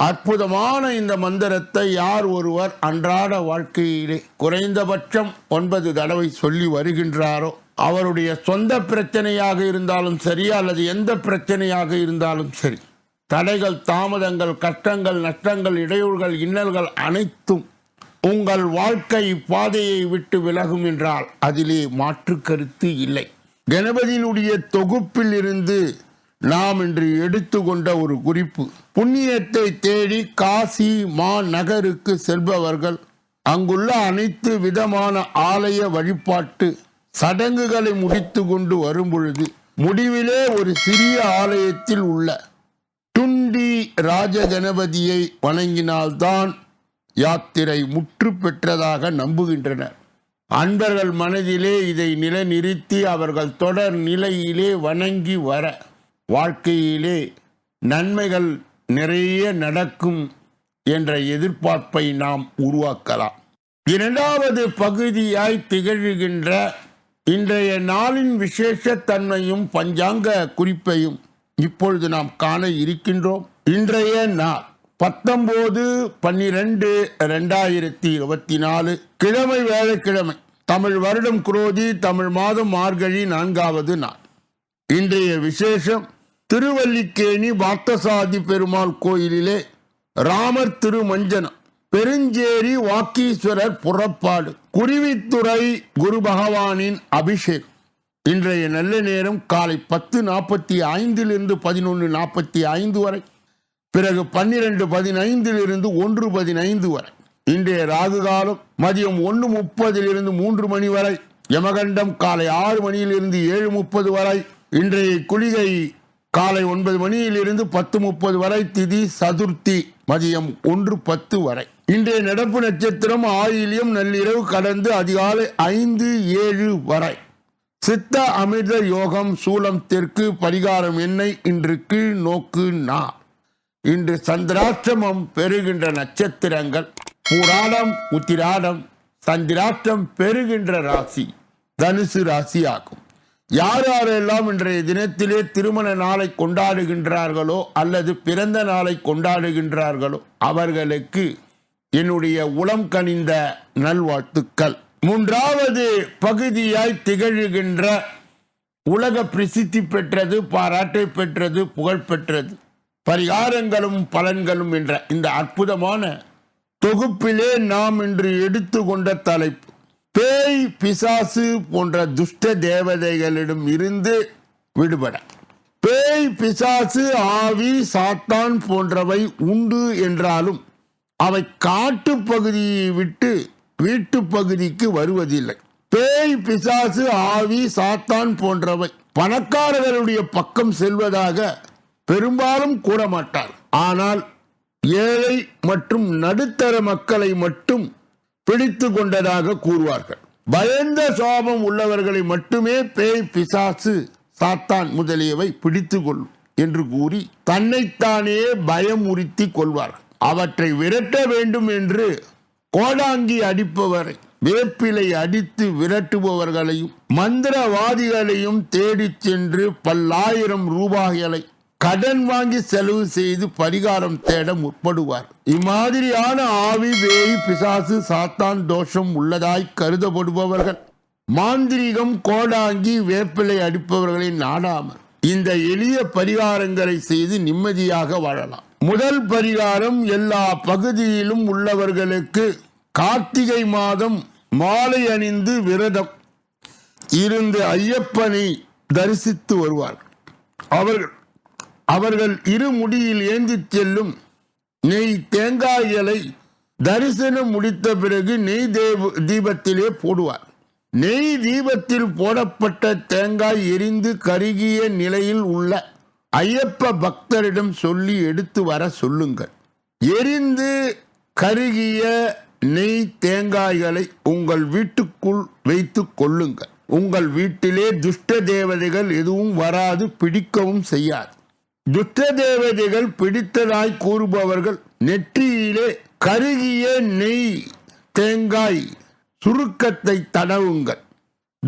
அற்புதமான இந்த மந்திரத்தை யார் ஒருவர் அன்றாட வாழ்க்கையிலே குறைந்தபட்சம் ஒன்பது தடவை சொல்லி வருகின்றாரோ அவருடைய சொந்த பிரச்சனையாக இருந்தாலும் சரி அல்லது எந்த பிரச்சனையாக இருந்தாலும் சரி தடைகள் தாமதங்கள் கஷ்டங்கள் நஷ்டங்கள் இடையூறுகள் இன்னல்கள் அனைத்தும் உங்கள் வாழ்க்கை பாதையை விட்டு விலகும் என்றால் அதிலே மாற்று கருத்து இல்லை. கணபதியினுடைய தொகுப்பில் இருந்து நாம் இன்று எடுத்துக்கொண்ட ஒரு குறிப்பு. புண்ணியத்தை தேடி காசி மா நகருக்கு செல்பவர்கள் அங்குள்ள அனைத்து விதமான ஆலய வழிபாட்டு சடங்குகளை முடித்து கொண்டு வரும் பொழுது முடிவிலே ஒரு சிறிய ஆலயத்தில் உள்ள துண்டி ராஜகணபதியை வணங்கினால்தான் யாத்திரை முற்று பெற்றதாக நம்புகின்றனர். அன்பர்கள் மனதிலே இதை நிலைநிறுத்தி அவர்கள் தொடர் நிலையிலே வணங்கி வர வாழ்க்கையிலே நன்மைகள் நிறைய நடக்கும் என்ற எதிர்பார்ப்பை நாம் உருவாக்கலாம். இரண்டாவது பகுதியாய் திகழ்கின்ற இன்றைய நாளின் விசேஷத்தன்மையும் பஞ்சாங்க குறிப்பையும் இப்பொழுது நாம் காண இருக்கின்றோம். இன்றைய நாள் பத்தொன்பது பன்னிரெண்டு ரெண்டாயிரத்தி இருபத்தி நாலு கிழமை வேலைக்கிழமை. தமிழ் வருடம் குரோதி தமிழ் மாதம் மார்கழி நான்காவது நாள். இன்றைய விசேஷம் திருவல்லிக்கேணி பார்த்தசாதி பெருமாள் கோயிலிலே ராமர் திருமஞ்சனம். பெருஞ்சேரி வாக்கீஸ்வரர் புறப்பாடு. குருவித்துறை குரு பகவானின் அபிஷேகம். இன்றைய நல்ல நேரம் காலை பத்து நாற்பத்தி ஐந்திலிருந்து பதினொன்று நாற்பத்தி ஐந்து வரை. பிறகு பன்னிரண்டு பதினைந்திலிருந்து ஒன்று பதினைந்து வரை. இன்றைய ராகு காலம் மதியம் ஒன்று முப்பதிலிருந்து மூன்று மணி வரை. யமகண்டம் காலை ஆறு மணியிலிருந்து ஏழு முப்பது வரை. இன்றைய குளிகை காலை ஒன்பது மணியிலிருந்து பத்து முப்பது வரை திதி சதுர்த்தி மதியம் ஒன்று பத்து வரை. இன்றைய நடப்பு நட்சத்திரம் ஆயிலியம் நள்ளிரவு கடந்து அதிகாலை ஐந்து ஏழு வரை. சித்த அமிர்த யோகம் சூலம் தெற்கு பரிகாரம் எண்ணெய் இன்று கீழ் நோக்கு நா. இன்று சந்திராஷ்டமம் பெறுகின்ற நட்சத்திரங்கள் பூராடம் உத்திராடம் சந்திராஷ்டம் பெறுகின்ற ராசி தனுசு ராசி ஆகும் யார் யாரெல்லாம் இன்றைய தினத்திலே திருமண நாளை கொண்டாடுகின்றார்களோ அல்லது பிறந்த நாளை கொண்டாடுகின்றார்களோ அவர்களுக்கு என்னுடைய உளம் கனிந்த நல்வாழ்த்துக்கள். மூன்றாவது பகுதியாய் திகழ்கின்ற உலக பிரசித்தி பெற்றது பாராட்டை பெற்றது புகழ் பெற்றது. பரிகாரங்களும் பலன்களும் என்ற இந்த அற்புதமான தொகுப்பிலே நாம் இன்று எடுத்துக்கொண்ட தலைப்பு பேய் பிசாசு போன்ற துஷ்ட தேவதைகளிடம் இருந்து விடுபட. பேய் பிசாசு ஆவி சாத்தான் போன்றவை உண்டு என்றாலும் அவை காட்டு பகுதியை விட்டு வீட்டு பகுதிக்கு வருவதில்லை. பேய் பிசாசு ஆவி சாத்தான் போன்றவை பணக்காரர்களுடைய பக்கம் செல்வதாக பெரும்பாலும் கூற மாட்டார் ஆனால் ஏழை மற்றும் நடுத்தர மக்களை மட்டும் பிடித்து கொண்டதாக கூறுவார்கள். பயந்த சோபம் உள்ளவர்களை மட்டுமே பேய் பிசாசு சாத்தான் முதலியவை பிடித்து கொள்ளும் என்று கூறி தன்னைத்தானே பயம் உறுத்தி கொள்வார்கள். அவற்றை விரட்ட வேண்டும் என்று கோடாங்கி அடிப்பவரை வேப்பிலை அடித்து விரட்டுபவர்களையும் மந்திரவாதிகளையும் தேடிச் சென்று பல்லாயிரம் ரூபாய்களை கடன் வாங்கி செலவு செய்து பரிகாரம் தேட முற்படுவார். இம்மாதிரியான ஆவி வேய் பிசாசு சாத்தான் தோஷம் உள்ளதாய் கருதப்படுபவர்கள் மாந்திரிகம் கோடாங்கி வேப்பிலை அடிப்பவர்களை நாடாமல் இந்த எளிய பரிகாரங்களை செய்து நிம்மதியாக வாழலாம். முதல் பரிகாரம் எல்லா பகுதியிலும் உள்ளவர்களுக்கு கார்த்திகை மாதம் மாலை அணிந்து விரதம் இருந்து ஐயப்பனை தரிசித்து வருவார்கள். அவர்கள் அவர்கள் இருமுடியில் ஏந்தி செல்லும். நெய் தேங்காய்களை தரிசனம் முடித்த பிறகு நெய் தேவ தீபத்திலே போடுவார். நெய் தீபத்தில் போடப்பட்ட தேங்காய் எரிந்து கருகிய நிலையில் உள்ள ஐயப்ப பக்தரிடம் சொல்லி எடுத்து வர சொல்லுங்கள். எரிந்து கருகிய நெய் தேங்காய்களை உங்கள் வீட்டுக்குள் வைத்துக் கொள்ளுங்கள். உங்கள் வீட்டிலே துஷ்ட தேவதைகள் எதுவும் வராது பிடிக்கவும் செய்யாது. துஷ்ட தேவதைகள் பிடித்ததாய் கூறுபவர்கள் நெற்றியிலே கருகிய நெய் தேங்காய் சுருக்கத்தை தடவுங்கள்.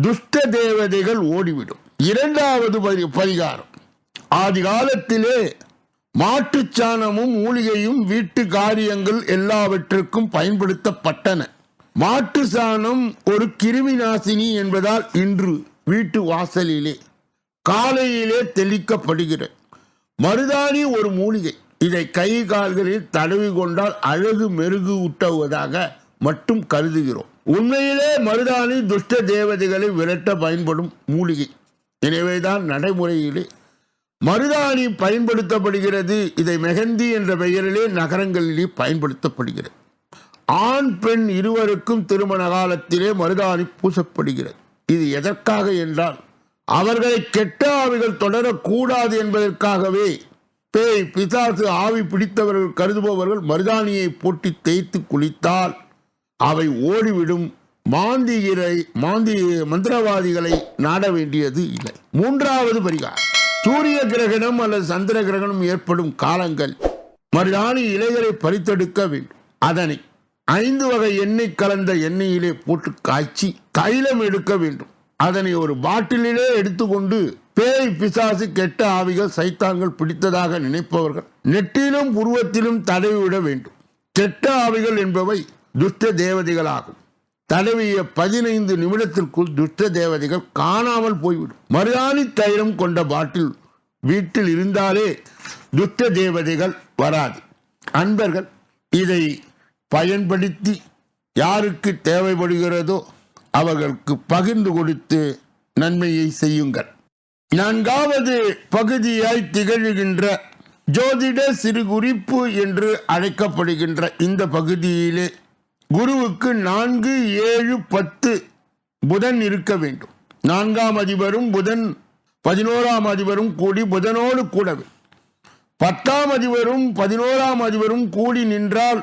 துஷ்ட தேவதைகள் ஓடிவிடும். இரண்டாவது பரி- பரிகாரம். ஆதி காலத்திலே மாட்டுச்சாணமும் மூலிகையும் வீட்டு காரியங்கள் எல்லாவற்றிற்கும் பயன்படுத்தப்பட்டன. மாட்டு சாணம் ஒரு கிருமி நாசினி என்பதால் இன்று வீட்டு வாசலிலே காலையிலே தெளிக்கப்படுகிறது. மருதாணி ஒரு மூலிகை. இதை கை கால்களில் தடவி கொண்டால் அழகு மெருகு ஊட்டுவதாக மட்டும் கருதுகிறோம். உண்மையிலே மருதாணி துஷ்ட தேவதைகளை விரட்ட பயன்படும் மூலிகை. எனவேதான் நடைமுறையிலே மருதாணி பயன்படுத்தப்படுகிறது. இதை மெஹந்தி என்ற பெயரிலே நகரங்களிலே பயன்படுத்தப்படுகிறது. ஆண் பெண் இருவருக்கும் திருமண காலத்திலே மருதாணி பூசப்படுகிறது. இது எதற்காக என்றால் அவர்களை கெட்ட ஆவிகள் தொடரக்கூடாது என்பதற்காகவே பேய் பிசாசு ஆவி பிடித்தவர்கள் கருதுபவர்கள் மருதாணியை போட்டி தேய்த்து குளித்தால் அவை ஓடிவிடும். மாந்திகிரை மாந்தி மந்திரவாதிகளை நாட வேண்டியது இல்லை. மூன்றாவது பரிகாரம். சூரிய கிரகணம் அல்லது சந்திர கிரகணம் ஏற்படும் காலங்கள். மருதாணி இலைகளை பறித்தெடுக்க வேண்டும். அதனை ஐந்து வகை எண்ணெய் கலந்த எண்ணெயிலே போட்டு காய்ச்சி தைலம் எடுக்க வேண்டும். அதனை ஒரு பாட்டிலே எடுத்துக்கொண்டு பேய் பிசாசு கெட்ட ஆவிகள் சைத்தாங்கள் பிடித்ததாக நினைப்பவர்கள். நெற்றிலும் உருவத்திலும் தடவிவிட வேண்டும். கெட்ட ஆவிகள் என்பவை துஷ்ட தேவதைகளாகும். தடவிய பதினைந்து நிமிடத்திற்குள் துஷ்ட தேவதைகள் காணாமல் போய்விடும். மருதாணி தைலம் கொண்ட பாட்டில் வீட்டில் இருந்தாலே துஷ்ட தேவதைகள் வராது. அன்பர்கள் இதை பயன்படுத்தி யாருக்கு தேவைப்படுகிறதோ அவர்களுக்கு பகிர்ந்து கொடுத்து நன்மையை செய்யுங்கள். நான்காவது பகுதியாய் திகழ்கின்ற ஜோதிட சிறு குறிப்பு என்று அழைக்கப்படுகின்ற இந்த பகுதியிலே குருவுக்கு நான்கு ஏழு பத்து புதன் இருக்க வேண்டும். நான்காம் அதிபரும் புதன் பதினோராம் அதிபரும் கூடி புதனோடு கூடவே பத்தாம் அதிபரும் பதினோராம் அதிபரும் கூடி நின்றால்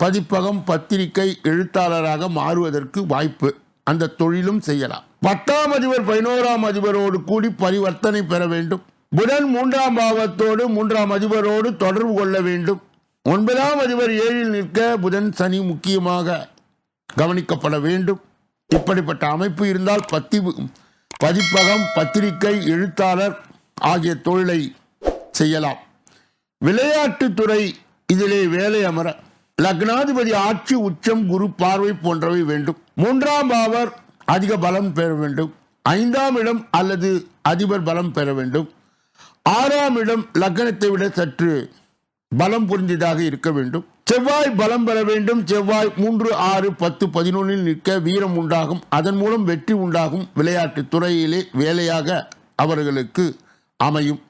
பதிப்பகம் பத்திரிகை எழுத்தாளராக மாறுவதற்கு வாய்ப்பு அந்த தொழிலும் செய்யலாம். பத்தாம் அதிபர் பதினோராம் அதிபரோடு கூடி பரிவர்த்தனை பெற வேண்டும். புதன் மூன்றாம் பாவத்தோடு மூன்றாம் அதிபரோடு தொடர்பு கொள்ள வேண்டும். ஒன்பதாம் அதிபர் ஏழில் நிற்க புதன் சனி முக்கியமாக கவனிக்கப்பட வேண்டும். இப்படிப்பட்ட அமைப்பு இருந்தால் பத்தி பதிப்பகம் பத்திரிகை எழுத்தாளர் ஆகிய தொழிலை செய்யலாம். விளையாட்டுத்துறை இதிலே வேலை அமர லக்னாதிபதி ஆட்சி உச்சம் குரு பார்வை போன்றவை வேண்டும். மூன்றாம் பாவர் அதிக பலம் பெற வேண்டும். ஐந்தாம் இடம் அல்லது அதிபர் பலம் பெற வேண்டும். ஆறாம் இடம் லக்னத்தை விட சற்று பலம் புரிந்ததாக இருக்க வேண்டும். செவ்வாய் பலம் பெற வேண்டும். செவ்வாய் மூன்று ஆறு பத்து பதினொன்றில் நிற்க வீரம் உண்டாகும். அதன் மூலம் வெற்றி உண்டாகும். விளையாட்டுத் துறையிலே வேலையாக அவர்களுக்கு அமையும்.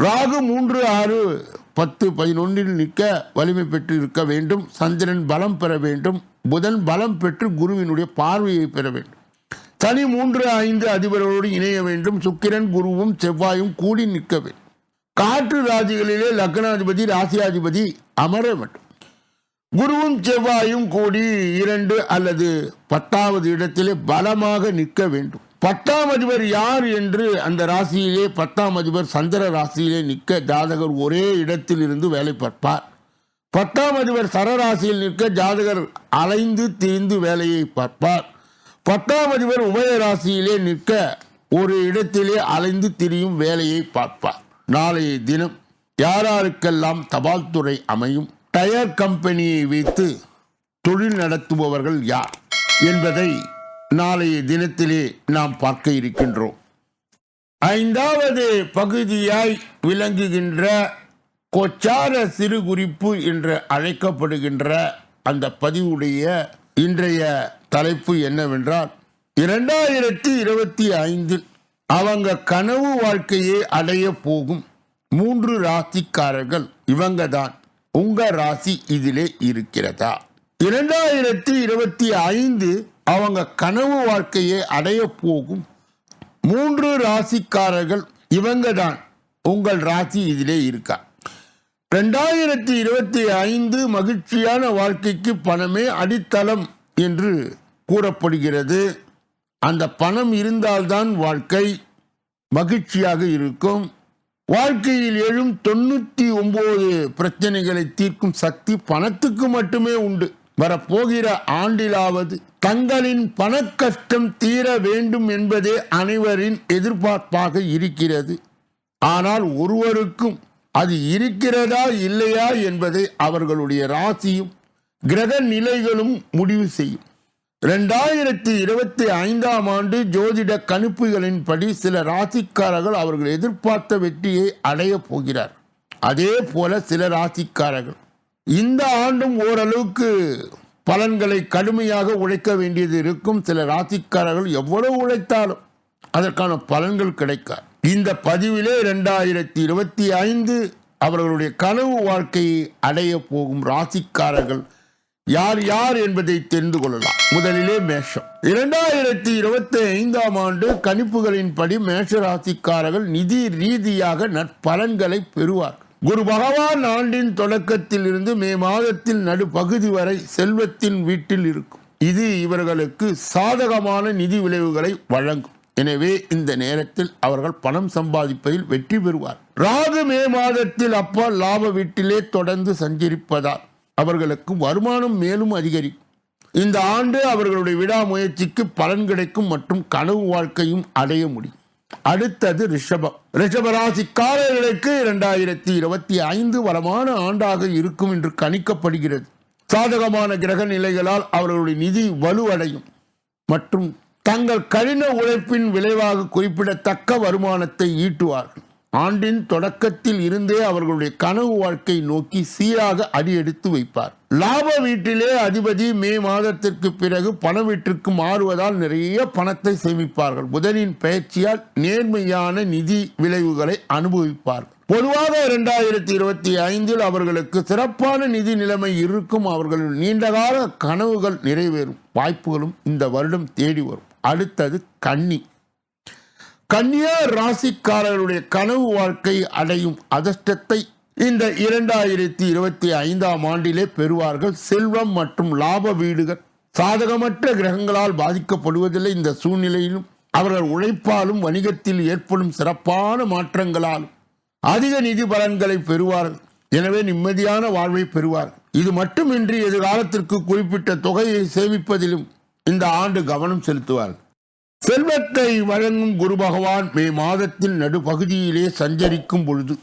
ராகு மூன்று ஆறு பத்து பதினொன்றில் நிற்க வலிமை பெற்று இருக்க வேண்டும். சந்திரன் பலம் பெற வேண்டும். புதன் பலம் பெற்று குருவினுடைய பார்வையை பெற வேண்டும். சனி மூன்று ஐந்து அதிபரோடு இணைய வேண்டும். சுக்கிரன் குருவும் செவ்வாயும் கூடி நிற்க வேண்டும். காற்று ராசிகளிலே லக்னாதிபதி ராசியாதிபதி அமர வேண்டும். குருவும் செவ்வாயும் கூடி இரண்டு அல்லது பத்தாவது இடத்திலே பலமாக நிற்க வேண்டும். பத்தாம் அதிபர் யார் என்று அந்த ராசியிலே பத்தாம் அதிபர் சந்திர ராசியிலே நிற்க ஜாதகர் ஒரே இடத்தில் இருந்து வேலை பார்ப்பார். பத்தாம் அதிபர் சரராசியில் நிற்க ஜாதகர் அலைந்து திரிந்து வேலையை பார்ப்பார். பத்தாம் அதிபர் உபய ராசியிலே நிற்க ஒரு இடத்திலே அலைந்து திரியும் வேலையை பார்ப்பார். நாளைய தினம் யாராருக்கெல்லாம் தபால் துறை அமையும் டயர் கம்பெனியை வைத்து தொழில் நடத்துபவர்கள் யார் என்பதை நாளைய தினத்திலே நாம் பார்க்க இருக்கின்றோம். ஐந்தாவது பகுதியாய் விளங்குகின்ற கொச்சார சிறு குறிப்பு என்று அழைக்கப்படுகின்ற அந்த பதிவுடைய இன்றைய தலைப்பு என்னவென்றால் இரண்டாயிரத்தி இருபத்தி ஐந்தில் அவங்க கனவு வாழ்க்கையை அடைய போகும் மூன்று ராசிக்காரர்கள் இவங்க தான் உங்க ராசி இதிலே இருக்கிறதா? இரண்டாயிரத்தி இருபத்தி ஐந்து அவங்க கனவு வாழ்க்கையை அடைய போகும். மூன்று ராசிக்காரர்கள் இவங்க தான் உங்கள் ராசி இதிலே இருக்கா. ரெண்டாயிரத்தி இருபத்தி ஐந்து மகிழ்ச்சியான வாழ்க்கைக்கு பணமே அடித்தளம் என்று கூறப்படுகிறது. அந்த பணம் இருந்தால்தான் வாழ்க்கை மகிழ்ச்சியாக இருக்கும். வாழ்க்கையில் எழும் தொண்ணூற்றி ஒம்பது பிரச்சனைகளை தீர்க்கும் சக்தி பணத்துக்கு மட்டுமே உண்டு. வரப்போகிற ஆண்டிலாவது தங்களின் பணக்கஷ்டம் கஷ்டம் தீர வேண்டும் என்பதே அனைவரின் எதிர்பார்ப்பாக இருக்கிறது. ஆனால் ஒருவருக்கும் அது இருக்கிறதா இல்லையா என்பதை அவர்களுடைய ராசியும் கிரக நிலைகளும் முடிவு செய்யும். ரெண்டாயிரத்தி இருபத்தி ஐந்தாம் ஆண்டு ஜோதிட கணிப்புகளின்படி சில ராசிக்காரர்கள் அவர்கள் எதிர்பார்த்த வெற்றியை அடைய போகிறார். அதே போல சில ராசிக்காரர்கள் இந்த ஆண்டும் ஓரளவுக்கு பலன்களை கடுமையாக உழைக்க வேண்டியது இருக்கும். சில ராசிக்காரர்கள் எவ்வளவு உழைத்தாலும் அதற்கான பலன்கள் கிடைக்காது. இந்த பதிவிலே ரெண்டாயிரத்தி இருபத்தி ஐந்து அவர்களுடைய கனவு வாழ்க்கையை அடைய போகும் ராசிக்காரர்கள் யார் யார் என்பதை தெரிந்து கொள்ளலாம். முதலிலே மேஷம். இரண்டாயிரத்தி இருபத்தி ஐந்தாம் ஆண்டு கணிப்புகளின்படி மேஷ ராசிக்காரர்கள் நிதி ரீதியாக நற்பலன்களை பெறுவார் குரு பகவான் ஆண்டின் தொடக்கத்தில் இருந்து மே மாதத்தில் நடுப்பகுதி வரை செல்வத்தின் வீட்டில் இருக்கும். இது இவர்களுக்கு சாதகமான நிதி விளைவுகளை வழங்கும். எனவே இந்த நேரத்தில் அவர்கள் பணம் சம்பாதிப்பதில் வெற்றி பெறுவார். ராகு மே மாதத்தில் அப்பா லாப வீட்டிலே தொடர்ந்து சஞ்சரிப்பதால் அவர்களுக்கு வருமானம் மேலும் அதிகரிக்கும். இந்த ஆண்டு அவர்களுடைய விடாமுயற்சிக்கு பலன் கிடைக்கும் மற்றும் கனவு வாழ்க்கையும் அடைய முடியும். அடுத்தது ரிஷபம். ரிஷபராசிக்காரர்களுக்கு இரண்டாயிரத்தி இருபத்தி ஐந்து வளமான ஆண்டாக இருக்கும் என்று கணிக்கப்படுகிறது. சாதகமான கிரக நிலைகளால் அவர்களுடைய நிதி வலுவடையும். மற்றும் தங்கள் கடின உழைப்பின் விளைவாக குறிப்பிடத்தக்க வருமானத்தை ஈட்டுவார்கள். ஆண்டின் தொடக்கத்தில் இருந்தே அவர்களுடைய கனவு வாழ்க்கை நோக்கி சீராக அடியெடுத்து வைப்பார். லாப வீட்டிலே அதிபதி மே மாதத்திற்கு பிறகு பண வீட்டிற்கு மாறுவதால் நிறைய பணத்தை சேமிப்பார்கள். புதனின் பயிற்சியால் நேர்மையான நிதி விளைவுகளை அனுபவிப்பார்கள் பொதுவாக இரண்டாயிரத்தி இருபத்தி ஐந்தில் அவர்களுக்கு சிறப்பான நிதி நிலைமை இருக்கும். அவர்கள் நீண்டகால கனவுகள் நிறைவேறும். வாய்ப்புகளும் இந்த வருடம் தேடி வரும். அடுத்தது கன்னி. கன்னியா ராசிக்காரர்களுடைய கனவு வாழ்க்கை அடையும் அதிர்ஷ்டத்தை இந்த இரண்டாயிரத்தி இருபத்தி ஐந்தாம் ஆண்டிலே பெறுவார்கள். செல்வம் மற்றும் லாப வீடுகள் சாதகமற்ற கிரகங்களால் பாதிக்கப்படுவதில்லை. இந்த சூழ்நிலையிலும் அவர்கள் உழைப்பாலும் வணிகத்தில் ஏற்படும் சிறப்பான மாற்றங்களாலும் அதிக நிதி பலன்களை பெறுவார்கள். எனவே நிம்மதியான வாழ்வை பெறுவார்கள். இது மட்டுமின்றி எதிர்காலத்திற்கு குறிப்பிட்ட தொகையை சேமிப்பதிலும் இந்த ஆண்டு கவனம் செலுத்துவார்கள். செல்வத்தை வழங்கும் குரு பகவான் மே மாதத்தில் நடுப்பகுதியிலே சஞ்சரிக்கும் பொழுது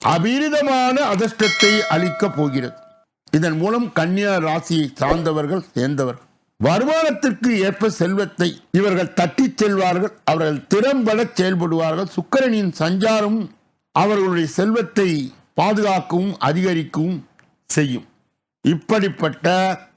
அபீரிதமான அதிர்ஷ்டத்தை அளிக்கப் போகிறது. இதன் மூலம் கன்னியா ராசியை சார்ந்தவர்கள் சேர்ந்தவர்கள் வருமானத்திற்கு ஏற்ப செல்வத்தை இவர்கள் தட்டிச் செல்வார்கள் அவர்கள் திறம்பட செயல்படுவார்கள் சுக்கரனின் சஞ்சாரம் அவர்களுடைய செல்வத்தை பாதுகாக்கவும் அதிகரிக்கவும் செய்யும். இப்படிப்பட்ட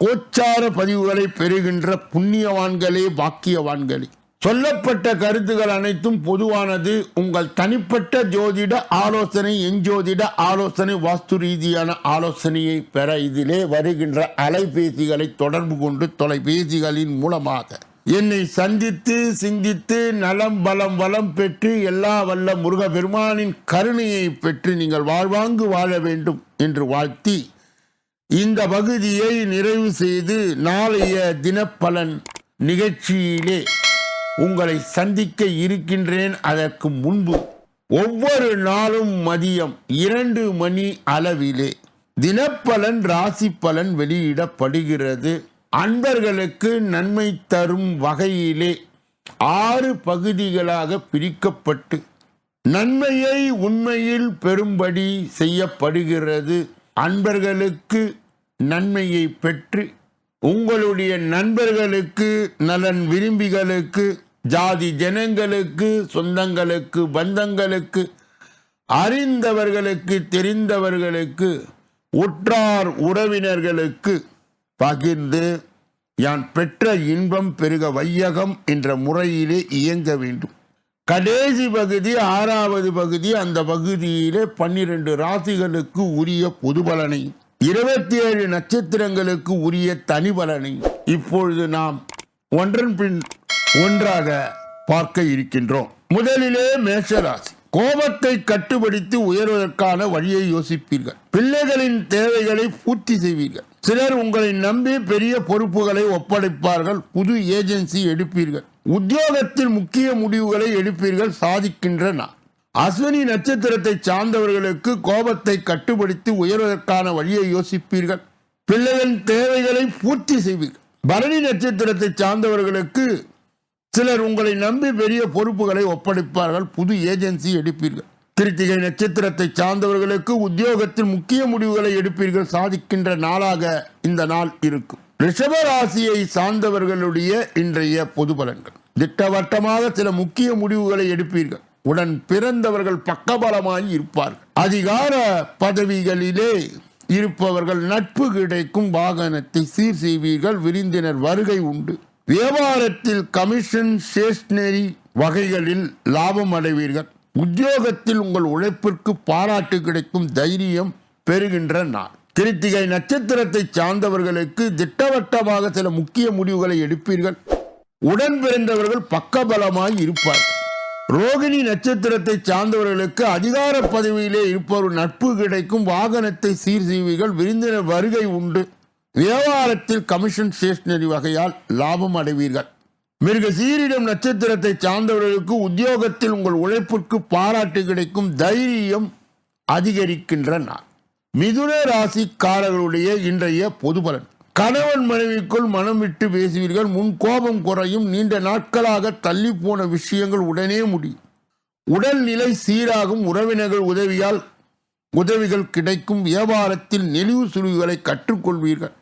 கோச்சார பதிவுகளை பெறுகின்ற புண்ணியவான்களே பாக்கியவான்களே. சொல்லப்பட்ட கருத்துகள் அனைத்தும் பொதுவானது. உங்கள் தனிப்பட்ட ஜோதிட ஆலோசனை எஞ்சோதிட ஆலோசனை வாஸ்து ரீதியான ஆலோசனையை பெற இதிலே வருகின்ற அலைபேசிகளை தொடர்பு கொண்டு தொலைபேசிகளின் மூலமாக. என்னை சந்தித்து சிந்தித்து நலம் பலம் வளம் பெற்று எல்லா வல்ல முருகபெருமானின் கருணையை பெற்று நீங்கள் வாழ்வாங்கு வாழ வேண்டும் என்று வாழ்த்தி இந்த பகுதியை நிறைவு செய்து நாளைய தினப்பலன் நிகழ்ச்சியிலே உங்களை சந்திக்க இருக்கின்றேன் அதற்கு முன்பு. ஒவ்வொரு நாளும் மதியம் இரண்டு மணி அளவிலே தினப்பலன் ராசி பலன் வெளியிடப்படுகிறது. அன்பர்களுக்கு நன்மை தரும் வகையிலே ஆறு பகுதிகளாக பிரிக்கப்பட்டு நன்மையை உண்மையில் பெறும்படி செய்யப்படுகிறது. அன்பர்களுக்கு நன்மையை பெற்று உங்களுடைய நண்பர்களுக்கு நலன் விரும்பிகளுக்கு ஜாதி ஜனங்களுக்கு சொந்தங்களுக்கு பந்தங்களுக்கு அறிந்தவர்களுக்கு தெரிந்தவர்களுக்கு உற்றார் உறவினர்களுக்கு பகிர்ந்து யான் பெற்ற இன்பம் பெருக வையகம் என்ற முறையிலே இயங்க வேண்டும். கடைசி பகுதி ஆறாவது பகுதி அந்த பகுதியிலே பன்னிரண்டு ராசிகளுக்கு உரிய பொது பலனை இருபத்தி ஏழு நட்சத்திரங்களுக்கு உரிய தனி பலனை. இப்பொழுது நாம் ஒன்றன் பின் ஒன்றாக பார்க்க இருக்கின்றோம். முதலிலே மேஷராசி. கோபத்தை கட்டுப்படுத்தி உயர்வதற்கான வழியை யோசிப்பீர்கள். பிள்ளைகளின் தேவைகளை பூர்த்தி செய்வீர்கள். சிலர் உங்களை நம்பி பெரிய பொறுப்புகளை ஒப்படைப்பார்கள். புது ஏஜென்சி எடுப்பீர்கள். உத்தியோகத்தில் முக்கிய முடிவுகளை எடுப்பீர்கள். சாதிக்கின்ற நான் அஸ்வினி நட்சத்திரத்தை சார்ந்தவர்களுக்கு கோபத்தை கட்டுப்படுத்தி உயர்வதற்கான வழியை யோசிப்பீர்கள். பிள்ளைகளின் தேவைகளை பூர்த்தி செய்வீர்கள். பரணி நட்சத்திரத்தை சார்ந்தவர்களுக்கு சிலர் உங்களை நம்பி பெரிய பொறுப்புகளை ஒப்படைப்பார்கள் புது ஏஜென்சி எடுப்பீர்கள். கிருத்திகை நட்சத்திரத்தை சார்ந்தவர்களுக்கு உத்தியோகத்தில் முக்கிய முடிவுகளை எடுப்பீர்கள் சாதிக்கின்ற நாளாக இந்த நாள் இருக்கும். ரிஷப ராசியை சார்ந்தவர்களுடைய இன்றைய பொது பலன்கள். திட்டவட்டமாக சில முக்கிய முடிவுகளை எடுப்பீர்கள். உடன் பிறந்தவர்கள் பக்கபலமாய் இருப்பார்கள். அதிகார பதவிகளிலே இருப்பவர்கள் நட்பு கிடைக்கும் வாகனத்தை சீர் செய்வீர்கள் விருந்தினர் வருகை உண்டு. வியாபாரத்தில் கமிஷன் ஸ்டேஷனரி வகைகளில் லாபம் அடைவீர்கள். உத்தியோகத்தில் உங்கள் உழைப்பிற்கு பாராட்டு கிடைக்கும் தைரியம் பெறுகின்ற நாள். கிருத்திகை நட்சத்திரத்தை சார்ந்தவர்களுக்கு திட்டவட்டமாக சில முக்கிய முடிவுகளை எடுப்பீர்கள். உடன் பிறந்தவர்கள் பக்கபலமாய் இருப்பார்கள் ரோகிணி நட்சத்திரத்தை சார்ந்தவர்களுக்கு அதிகார பதவியிலே இருப்பவர் நட்பு கிடைக்கும். வாகனத்தை சீர் செய்வீர்கள் விருந்தினர் வருகை உண்டு. வியாபாரத்தில் கமிஷன் ஸ்டேஷனரி வகையால் லாபம் அடைவீர்கள். மிருக சீரிடம் நட்சத்திரத்தை சார்ந்தவர்களுக்கு உத்தியோகத்தில் உங்கள் உழைப்பிற்கு பாராட்டு கிடைக்கும் தைரியம் அதிகரிக்கின்ற நாள் மிதுன ராசிக்காரர்களுடைய இன்றைய பொது பலன். கணவன் மனைவிக்குள் மனம் விட்டு பேசுவீர்கள். முன் கோபம் குறையும். நீண்ட நாட்களாக தள்ளி போன விஷயங்கள் உடனே முடியும். உடல்நிலை சீராகும். உறவினர்கள் உதவியால் உதவிகள் கிடைக்கும். வியாபாரத்தில் நெளிவு சுழிவுகளை கற்றுக்கொள்வீர்கள்.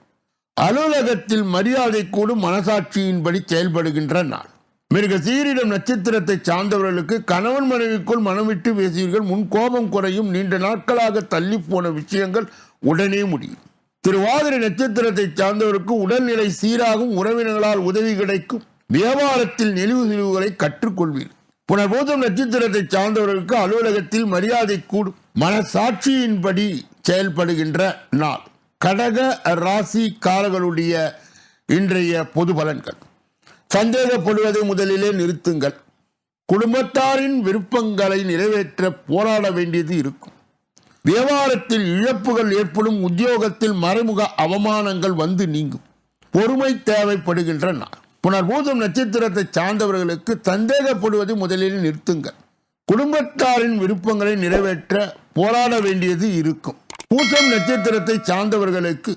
அலுவலகத்தில் மரியாதை கூடும் மனசாட்சியின்படி செயல்படுகின்ற நாள். மிருக சீரிடம் நட்சத்திரத்தை சார்ந்தவர்களுக்கு கணவன் மனைவிக்குள் மனமிட்டு பேசுவீர்கள். முன் கோபம் குறையும். நீண்ட நாட்களாக தள்ளி போன விஷயங்கள் உடனே முடியும். திருவாதிரை நட்சத்திரத்தை சார்ந்தவருக்கு உடல்நிலை சீராகும். உறவினர்களால் உதவி கிடைக்கும். வியாபாரத்தில் நெளிவு சுழிவுகளை கற்றுக்கொள்வீர். புனர்பூதம் நட்சத்திரத்தை சார்ந்தவர்களுக்கு அலுவலகத்தில் மரியாதை கூடும். மனசாட்சியின்படி செயல்படுகின்ற நாள். கடக ராசிக்காரர்களுடைய இன்றைய பொது பலன்கள். சந்தேகப்படுவதை முதலிலே நிறுத்துங்கள். குடும்பத்தாரின் விருப்பங்களை நிறைவேற்ற போராட வேண்டியது இருக்கும். வியாபாரத்தில் இழப்புகள் ஏற்படும் உத்தியோகத்தில் மறைமுக அவமானங்கள் வந்து நீங்கும். பொறுமை தேவைப்படுகின்ற புனர்பூதம் நட்சத்திரத்தை சார்ந்தவர்களுக்கு சந்தேகப்படுவதை முதலில் நிறுத்துங்கள். குடும்பத்தாரின் விருப்பங்களை நிறைவேற்ற போராட வேண்டியது இருக்கும். பூசம் நட்சத்திரத்தை சார்ந்தவர்களுக்கு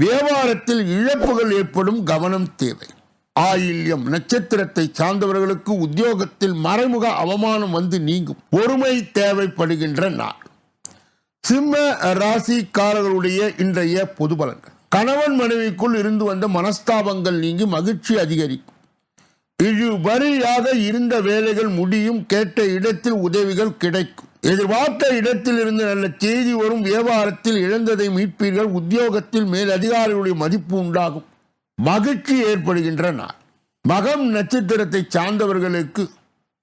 வியாபாரத்தில் இழப்புகள் ஏற்படும் கவனம் தேவை. ஆயில்யம் நட்சத்திரத்தை சார்ந்தவர்களுக்கு உத்தியோகத்தில் மறைமுக அவமானம் வந்து நீங்கும். பொறுமை தேவைப்படுகின்ற நாள். சிம்ம ராசிக்காரர்களுடைய இன்றைய பொது பலன்கள். கணவன் மனைவிக்குள் இருந்து வந்த மனஸ்தாபங்கள் நீங்கி மகிழ்ச்சி அதிகரிக்கும். இழுபறியாக இருந்த வேலைகள் முடியும். கேட்ட இடத்தில் உதவிகள் கிடைக்கும். எதிர்பார்த்த இடத்தில் இருந்து நல்ல செய்தி வரும் வியாபாரத்தில் இழந்ததை மீட்பீர்கள். உத்தியோகத்தில் மேல் அதிகாரிகளுடைய மதிப்பு உண்டாகும். மகிழ்ச்சி ஏற்படுகின்ற நாள். மகம் நட்சத்திரத்தை சார்ந்தவர்களுக்கு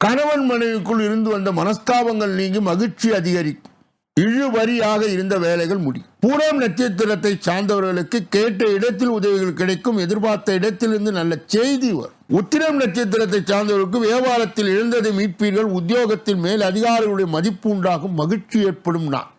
கணவன் மனைவிக்குள் இருந்து வந்த மனஸ்தாபங்கள் நீங்கி மகிழ்ச்சி அதிகரிக்கும். இழுவரியாக இருந்த வேலைகள் முடியும் பூரம் நட்சத்திரத்தை சார்ந்தவர்களுக்கு கேட்ட இடத்தில் உதவிகள் கிடைக்கும் எதிர்பார்த்த இடத்திலிருந்து நல்ல செய்தி வரும். உத்திரம் நட்சத்திரத்தை சார்ந்தவர்களுக்கு வியாபாரத்தில் இழந்ததை மீட்பீர்கள் உத்தியோகத்தின் மேல் அதிகாரிகளுடைய மதிப்பு உண்டாகும் மகிழ்ச்சி ஏற்படும் நான்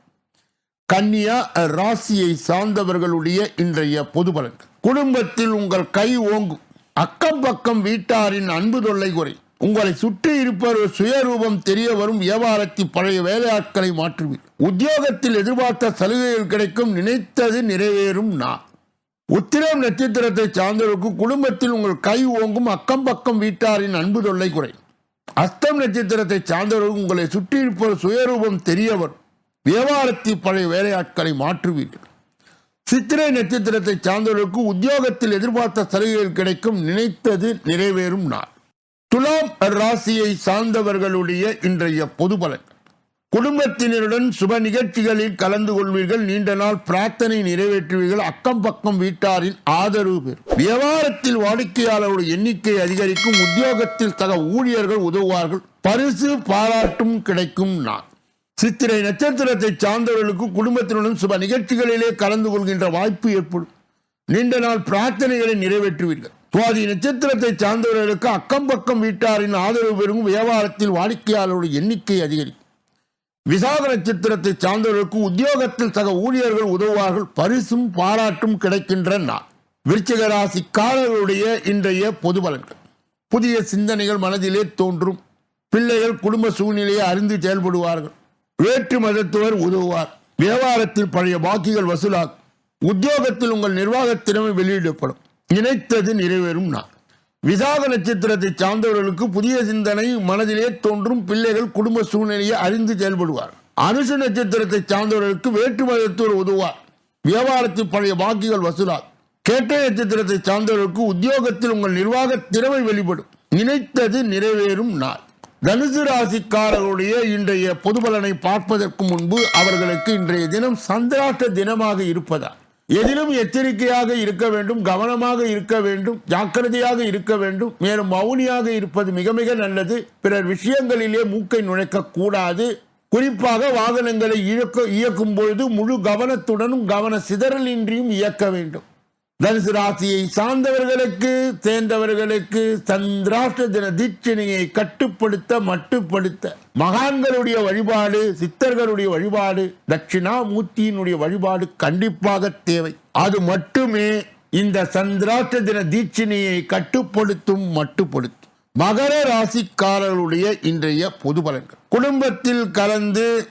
கன்னியா ராசியை சார்ந்தவர்களுடைய இன்றைய பொது பலன்கள். குடும்பத்தில் உங்கள் கை ஓங்கும். அக்கம் பக்கம் வீட்டாரின் அன்பு தொல்லை குறை. உங்களை சுற்றி இருப்பவர் சுயரூபம் தெரிய வரும் வியாபாரத்தில் பழைய வேலையாட்களை மாற்றுவீர் உத்தியோகத்தில் எதிர்பார்த்த சலுகைகள் கிடைக்கும் நினைத்தது நிறைவேறும் நான். உத்திரம் நட்சத்திரத்தை சார்ந்தவருக்கு குடும்பத்தில் உங்கள் கை ஓங்கும் அக்கம் பக்கம் வீட்டாரின் அன்பு தொல்லை குறை அஸ்தம் நட்சத்திரத்தை சார்ந்தவர்கள் உங்களை சுற்றி இருப்பவர் சுயரூபம் தெரியவர் வியாபாரத்தில் பழைய வேலையாட்களை மாற்றுவீர்கள். சித்திரை நட்சத்திரத்தை சார்ந்தவர்களுக்கு உத்தியோகத்தில் எதிர்பார்த்த சலுகைகள் கிடைக்கும் நினைத்தது நிறைவேறும் நாள் துலாம் ராசியை சார்ந்தவர்களுடைய இன்றைய பொது பலன். குடும்பத்தினருடன் சுப நிகழ்ச்சிகளில் கலந்து கொள்வீர்கள். நீண்ட நாள் பிரார்த்தனை நிறைவேற்றுவீர்கள். அக்கம் பக்கம் வீட்டாரின் ஆதரவு பெறும். வியாபாரத்தில் வாடிக்கையாளருடைய எண்ணிக்கை அதிகரிக்கும். உத்தியோகத்தில் சக ஊழியர்கள் உதவுவார்கள். பரிசு பாராட்டும் கிடைக்கும் நான் சித்திரை நட்சத்திரத்தை சார்ந்தவர்களுக்கு குடும்பத்தினுடன் சுப நிகழ்ச்சிகளிலே கலந்து கொள்கின்ற வாய்ப்பு ஏற்படும். நீண்ட நாள் பிரார்த்தனைகளை நிறைவேற்றுவீர்கள். சுவாதி நட்சத்திரத்தை சார்ந்தவர்களுக்கு அக்கம் பக்கம் வீட்டாரின் ஆதரவு பெறும் வியாபாரத்தில் வாடிக்கையாளருடைய எண்ணிக்கை அதிகரிக்கும். விசாக நட்சத்திரத்தை சார்ந்தவர்களுக்கு உத்தியோகத்தில் சக ஊழியர்கள் உதவுவார்கள். பரிசும் பாராட்டும் கிடைக்கின்ற நாள். விருச்சிக ராசிக்காரர்களுடைய இன்றைய பொது பலன்கள். புதிய சிந்தனைகள் மனதிலே தோன்றும். பிள்ளைகள் குடும்ப சூழ்நிலையை அறிந்து செயல்படுவார்கள். வேற்று மதத்துவர் உதவுவார். வியாபாரத்தில் பழைய பாக்கிகள் வசூலாகும். உத்தியோகத்தில் உங்கள் நிர்வாக திறமை வெளியிடப்படும். நினைத்தது நிறைவேறும் நாள் விசாக நட்சத்திரத்தை சார்ந்தவர்களுக்கு புதிய சிந்தனை மனதிலே தோன்றும் பிள்ளைகள் குடும்ப சூழ்நிலையை அறிந்து செயல்படுவார் அனுச நட்சத்திரத்தை சார்ந்தவர்களுக்கு வேற்று மதத்தோர் உதவார் வியாபாரத்தில் பழைய பாக்கிகள் வசூலார் கேட்ட நட்சத்திரத்தை சார்ந்தவர்களுக்கு உத்தியோகத்தில் உங்கள் நிர்வாக திறமை வெளிப்படும். நினைத்தது நிறைவேறும் நாள் தனுசு ராசிக்காரர்களுடைய இன்றைய பொதுபலனை பார்ப்பதற்கு முன்பு அவர்களுக்கு இன்றைய தினம் சந்திராஷ்ட தினமாக இருப்பதால் எதிலும் எச்சரிக்கையாக இருக்க வேண்டும் கவனமாக இருக்க வேண்டும் ஜாக்கிரதையாக இருக்க வேண்டும். மேலும் மௌனியாக இருப்பது மிக மிக நல்லது. பிறர் விஷயங்களிலே மூக்கை நுழைக்க கூடாது. குறிப்பாக வாகனங்களை இயக்க இயக்கும் பொழுது முழு கவனத்துடனும் கவன சிதறலின்றியும் இயக்க வேண்டும். தனுசு ராசியை சார்ந்தவர்களுக்கு சேர்ந்தவர்களுக்கு சந்திராஷ்ட தின தீட்சணையை கட்டுப்படுத்த மட்டுப்படுத்த. மகான்களுடைய வழிபாடு சித்தர்களுடைய வழிபாடு தட்சிணாமூர்த்தியினுடைய வழிபாடு கண்டிப்பாக தேவை. அது மட்டுமே இந்த சந்திராஷ்ட தின தீட்சணையை கட்டுப்படுத்தும் மட்டுப்படுத்தும். மகர ராசிக்காரர்களுடைய இன்றைய பொது பலன்கள். குடும்பத்தில் கலந்து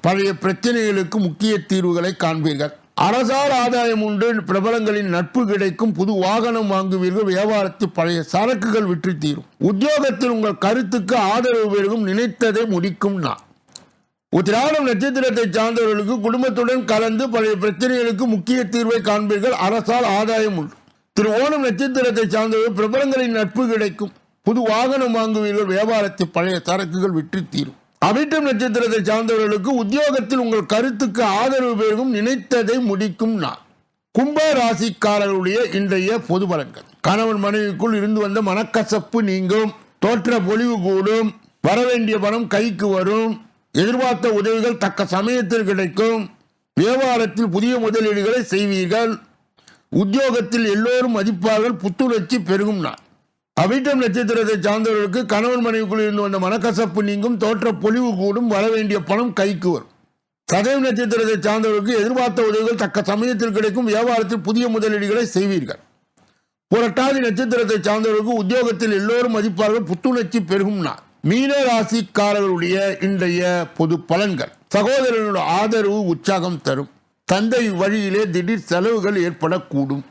பழைய பிரச்சனைகளுக்கு முக்கிய தீர்வுகளை காண்பீர்கள். அரசால் ஆதாயம் உண்டு பிரபலங்களின் நட்பு கிடைக்கும் புது வாகனம் வாங்குவீர்கள் வியாபாரத்தில் பழைய சரக்குகள் விற்று தீரும். உத்தியோகத்தில் உங்கள் கருத்துக்கு ஆதரவு பெருகும் நினைத்ததை முடிக்கும் நான் உத்திராடம் நட்சத்திரத்தை சார்ந்தவர்களுக்கு குடும்பத்துடன் கலந்து பழைய பிரச்சனைகளுக்கு முக்கிய தீர்வை காண்பீர்கள் அரசால் ஆதாயம் உண்டு. திரு ஓணம் நட்சத்திரத்தை சார்ந்தவர்கள் பிரபலங்களின் நட்பு கிடைக்கும் புது வாகனம் வாங்குவீர்கள் வியாபாரத்தில் பழைய சரக்குகள் விற்று தீரும். அவிட்டம் நட்சத்திரத்தை சார்ந்தவர்களுக்கு உத்தியோகத்தில் உங்கள் கருத்துக்கு ஆதரவு பெருகும் நினைத்ததை முடிக்கும் நாள். கும்ப ராசிக்காரர்களுடைய இன்றைய பொது பலன்கள். கணவன் மனைவிக்குள் இருந்து வந்த மனக்கசப்பு நீங்கும் தோற்ற பொலிவு கூடும் வரவேண்டிய பணம் கைக்கு வரும் எதிர்பார்த்த உதவிகள் தக்க சமயத்தில் கிடைக்கும் வியாபாரத்தில் புதிய முதலீடுகளை செய்வீர்கள் உத்தியோகத்தில் எல்லோரும் மதிப்பார்கள் புத்துணர்ச்சி பெருகும் நாள். அவிட்டம் நட்சத்திரத்தை சார்ந்தவர்களுக்கு கணவன் மனைவிக்குள் இருந்து வந்த மனக்கசப்பு நீங்கும் தோற்ற பொலிவு கூடும் வரவேண்டிய பணம் கைக்கு வரும். சதவ நட்சத்திரத்தை சார்ந்தவர்களுக்கு எதிர்பார்த்த உதவிகள் தக்க சமயத்தில் கிடைக்கும். வியாபாரத்தில் புதிய முதலீடுகளை செய்வீர்கள். புரட்டாதி நட்சத்திரத்தை சார்ந்தவர்களுக்கு உத்தியோகத்தில் எல்லோரும் மதிப்பார்கள் புத்துணர்ச்சி பெருகும் நாள். மீன ராசிக்காரர்களுடைய இன்றைய பொது பலன்கள். சகோதரர்களுடைய ஆதரவு உற்சாகம் தரும். தந்தை வழியிலே திடீர் செலவுகள் ஏற்படக்கூடும்.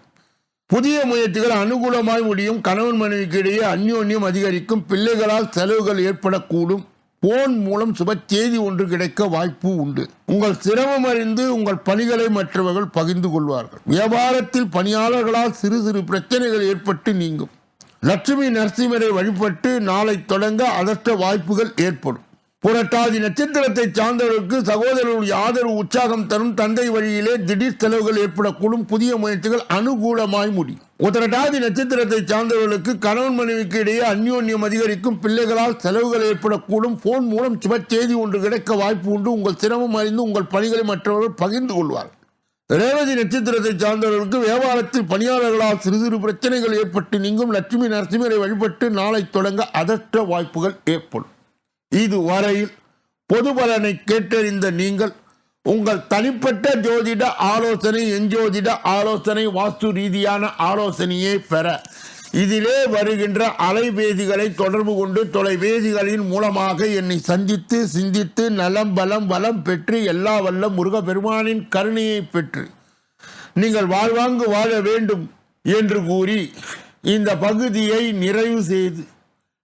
புதிய முயற்சிகள் அனுகூலமாய் முடியும். கணவன் மனைவிக்கு இடையே அந்யோன்யம் அதிகரிக்கும். பிள்ளைகளால் செலவுகள் ஏற்படக்கூடும். போன் மூலம் சுப செய்தி ஒன்று கிடைக்க வாய்ப்பு உண்டு. உங்கள் சிரமம் அறிந்து உங்கள் பணிகளை மற்றவர்கள் பகிர்ந்து கொள்வார்கள். வியாபாரத்தில் பணியாளர்களால் சிறு சிறு பிரச்சனைகள் ஏற்பட்டு நீங்கும். லட்சுமி நரசிம்மரை வழிபட்டு நாளை தொடங்க அதற்ற வாய்ப்புகள் ஏற்படும். புரட்டாதி நட்சத்திரத்தை சார்ந்தவர்களுக்கு சகோதரர்களுடைய ஆதரவு உற்சாகம் தரும் தந்தை வழியிலே திடீர் செலவுகள் ஏற்படக்கூடும். புதிய முயற்சிகள் அனுகூலமாய் முடியும். உத்தரட்டாதி நட்சத்திரத்தை சார்ந்தவர்களுக்கு கணவன் மனைவிக்கு இடையே அந்யோன்யம் அதிகரிக்கும். பிள்ளைகளால் செலவுகள் ஏற்படக்கூடும். போன் மூலம் சுப செய்தி ஒன்று கிடைக்க வாய்ப்பு உண்டு. உங்கள் சிரமம் அறிந்து உங்கள் பணிகளை மற்றவர்கள் பகிர்ந்து கொள்வார்கள். ரேவதி நட்சத்திரத்தை சார்ந்தவர்களுக்கு வியாபாரத்தில் பணியாளர்களால் சிறு சிறு பிரச்சனைகள் ஏற்பட்டு நீங்கும். லட்சுமி நரசிம்மரை வழிபட்டு நாளை தொடங்க அதற்ற வாய்ப்புகள் ஏற்படும். இதுவரையில் பொது பலனை கேட்டறிந்த நீங்கள் உங்கள் தனிப்பட்ட ஜோதிட ஆலோசனை எஞ்சோதிட ஆலோசனை வாஸ்து ரீதியான ஆலோசனையை பெற. இதிலே வருகின்ற அலைபேதிகளை தொடர்பு கொண்டு தொலைவேதிகளின் மூலமாக என்னை சந்தித்து சிந்தித்து நலம் பலம் வளம் பெற்று எல்லா வல்ல முருகப்பெருமானின் கருணையை பெற்று. நீங்கள் வாழ்வாங்கு வாழ வேண்டும் என்று கூறி இந்த பகுதியை நிறைவு செய்து